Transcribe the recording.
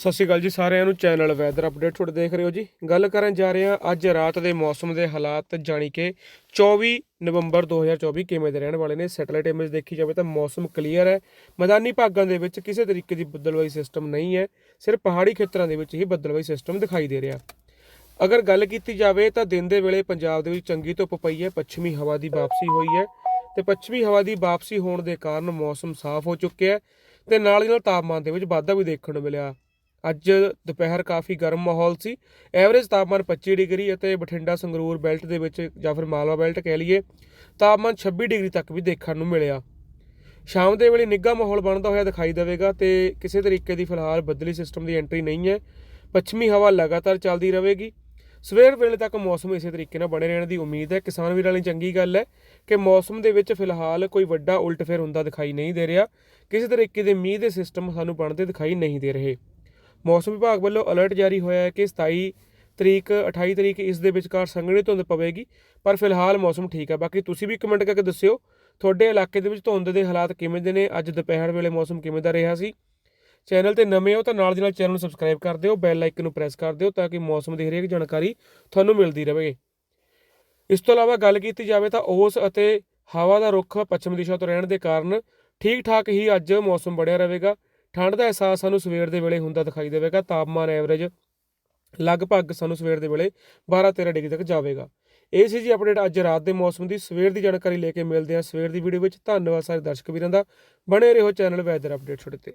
ਸਤਿ ਸ਼੍ਰੀ ਅਕਾਲ ਜੀ ਸਾਰਿਆਂ ਨੂੰ ਚੈਨਲ ਵੈਦਰ ਅਪਡੇਟ ਤੁਹਾਡੇ ਦੇਖ ਰਹੇ ਹੋ ਜੀ। ਗੱਲ ਕਰਨ ਜਾ ਰਹੇ ਹਾਂ ਅੱਜ ਰਾਤ ਦੇ ਮੌਸਮ ਦੇ ਹਾਲਾਤ, ਜਾਣੀ ਕਿ 24 ਨਵੰਬਰ 2024 ਕਿਵੇਂ ਦੇ ਰਹਿਣ ਵਾਲੇ ਨੇ ਸੈਟਲਾਈਟ ਇਮੇਜ ਦੇਖੀ ਜਾਵੇ ਤਾਂ ਮੌਸਮ ਕਲੀਅਰ ਹੈ। ਮੈਦਾਨੀ ਭਾਗਾਂ ਦੇ ਵਿੱਚ ਕਿਸੇ ਤਰੀਕੇ ਦੀ ਬੱਦਲਵਾਈ ਸਿਸਟਮ ਨਹੀਂ ਹੈ, ਸਿਰਫ ਪਹਾੜੀ ਖੇਤਰਾਂ ਦੇ ਵਿੱਚ ਹੀ ਬੱਦਲਵਾਈ ਸਿਸਟਮ ਦਿਖਾਈ ਦੇ ਰਿਹਾ। ਅਗਰ ਗੱਲ ਕੀਤੀ ਜਾਵੇ ਤਾਂ ਦਿਨ ਦੇ ਵੇਲੇ ਪੰਜਾਬ ਦੇ ਵਿੱਚ ਚੰਗੀ ਧੁੱਪ ਪਈ ਹੈ, ਪੱਛਮੀ ਹਵਾ ਦੀ ਵਾਪਸੀ ਹੋਈ ਹੈ ਤੇ ਪੱਛਮੀ ਹਵਾ ਦੀ ਵਾਪਸੀ ਹੋਣ ਦੇ ਕਾਰਨ ਮੌਸਮ ਸਾਫ਼ ਹੋ ਚੁੱਕਿਆ ਹੈ ਤੇ ਨਾਲ ਹੀ ਨਾਲ ਤਾਪਮਾਨ ਦੇ ਵਿੱਚ ਵਾਧਾ ਵੀ ਦੇਖਣ ਨੂੰ ਮਿਲਿਆ। ਅੱਜ ਦੁਪਹਿਰ ਕਾਫੀ ਗਰਮ ਮਾਹੌਲ ਸੀ। ਐਵਰੇਜ ਤਾਪਮਾਨ 25 ਡਿਗਰੀ ਅਤੇ ਬਠਿੰਡਾ ਸੰਗਰੂਰ ਬੈਲਟ ਦੇ ਵਿੱਚ ਜਾਂ ਫਿਰ ਮਾਲਵਾ ਬੈਲਟ ਕਹਿ ਲਈਏ, ਤਾਪਮਾਨ 26 ਡਿਗਰੀ ਤੱਕ ਵੀ ਦੇਖਣ ਨੂੰ ਮਿਲਿਆ। ਸ਼ਾਮ ਦੇ ਵੇਲੇ ਨਿੱਘਾ ਮਾਹੌਲ ਬਣਦਾ ਹੋਇਆ ਦਿਖਾਈ ਦੇਵੇਗਾ ਤੇ ਕਿਸੇ ਤਰੀਕੇ ਦੀ ਫਿਲਹਾਲ ਬੱਦਲੀ ਸਿਸਟਮ ਦੀ ਐਂਟਰੀ ਨਹੀਂ ਹੈ। ਪੱਛਮੀ ਹਵਾ ਲਗਾਤਾਰ ਚੱਲਦੀ ਰਹੇਗੀ। ਸਵੇਰ ਵੇਲੇ ਤੱਕ ਮੌਸਮ ਇਸੇ ਤਰੀਕੇ ਨਾਲ ਬਣੇ ਰਹਿਣ ਦੀ ਉਮੀਦ ਹੈ। ਕਿਸਾਨ ਵੀਰਾਂ ਲਈ ਚੰਗੀ ਗੱਲ ਹੈ ਕਿ ਮੌਸਮ ਦੇ ਵਿੱਚ ਫਿਲਹਾਲ ਕੋਈ ਵੱਡਾ ਉਲਟਫੇਰ ਹੁੰਦਾ ਦਿਖਾਈ ਨਹੀਂ ਦੇ ਰਿਹਾ। ਕਿਸੇ ਤਰੀਕੇ ਦੇ ਮੀਂਹ ਦੇ ਸਿਸਟਮ ਸਾਨੂੰ ਬਣਦੇ ਦਿਖਾਈ ਨਹੀਂ ਦੇ ਰਹੇ। ਮੌਸਮ ਵਿਭਾਗ ਵੱਲੋਂ ਅਲਰਟ ਜਾਰੀ ਹੋਇਆ ਹੈ ਕਿ 27 ਤਰੀਕ 28 ਤਰੀਕ ਇਸ ਦੇ ਵਿਚਕਾਰ ਸੰਘਣੀ ਧੁੰਦ ਪਵੇਗੀ, ਪਰ ਫਿਲਹਾਲ ਮੌਸਮ ਠੀਕ ਹੈ। ਬਾਕੀ ਤੁਸੀਂ ਵੀ ਕਮੈਂਟ ਕਰਕੇ ਦੱਸਿਓ, ਤੁਹਾਡੇ ਇਲਾਕੇ ਦੇ ਵਿੱਚ ਧੁੰਦ ਦੇ ਹਾਲਾਤ ਕਿਵੇਂ ਦੇ ਨੇ? ਅੱਜ ਦੁਪਹਿਰ ਵੇਲੇ ਮੌਸਮ ਕਿਵੇਂ ਦਾ ਰਿਹਾ ਸੀ? ਚੈਨਲ ਤੇ ਨਵੇਂ ਹੋ ਤਾਂ ਨਾਲ ਦੀ ਨਾਲ ਚੈਨਲ ਨੂੰ ਸਬਸਕ੍ਰਾਈਬ ਕਰ ਦਿਓ, ਬੈਲ ਆਈਕਨ ਨੂੰ ਪ੍ਰੈਸ ਕਰ ਦਿਓ ਤਾਂ ਕਿ ਮੌਸਮ ਦੀ ਹਰੇਕ ਜਾਣਕਾਰੀ ਤੁਹਾਨੂੰ ਮਿਲਦੀ ਰਹੇ ਇਸ ਤੋਂ ਇਲਾਵਾ ਗੱਲ ਕੀਤੀ ਜਾਵੇ ਤਾਂ ਓਸ ਅਤੇ ਹਵਾ ਦਾ ਰੁੱਖ ਪੱਛਮ ਦਿਸ਼ਾ ਤੋਂ ਰਹਿਣ ਦੇ ਕਾਰਨ ਠੀਕ ਠਾਕ ਹੀ ਅੱਜ ਮੌਸਮ ਬਣਿਆ ਰਹੇਗਾ। ਠੰਡ ਦਾ ਅਹਿਸਾਸ ਸਾਨੂੰ ਸਵੇਰ ਦੇ ਵੇਲੇ ਹੁੰਦਾ ਦਿਖਾਈ ਦੇਵੇਗਾ, ਤਾਪਮਾਨ ਐਵਰੇਜ ਲਗਭਗ ਸਾਨੂੰ ਸਵੇਰ ਦੇ ਵੇਲੇ 12-13 ਡਿਗਰੀ ਤੱਕ ਜਾਵੇਗਾ। ਇਹ ਸੀ ਜੀ ਅਪਡੇਟ ਅੱਜ ਰਾਤ ਦੇ ਮੌਸਮ ਦੀ। ਸਵੇਰ ਦੀ ਜਾਣਕਾਰੀ ਲੈ ਕੇ ਮਿਲਦੇ ਹਾਂ ਸਵੇਰ ਦੀ ਵੀਡੀਓ ਵਿੱਚ। ਧੰਨਵਾਦ ਸਾਰੇ ਦਰਸ਼ਕ ਵੀਰਾਂ ਦਾ। ਬਣੇ ਰਹੋ ਚੈਨਲ ਵੈਦਰ ਅਪਡੇਟ ਛੋਟੇ ਤੇ।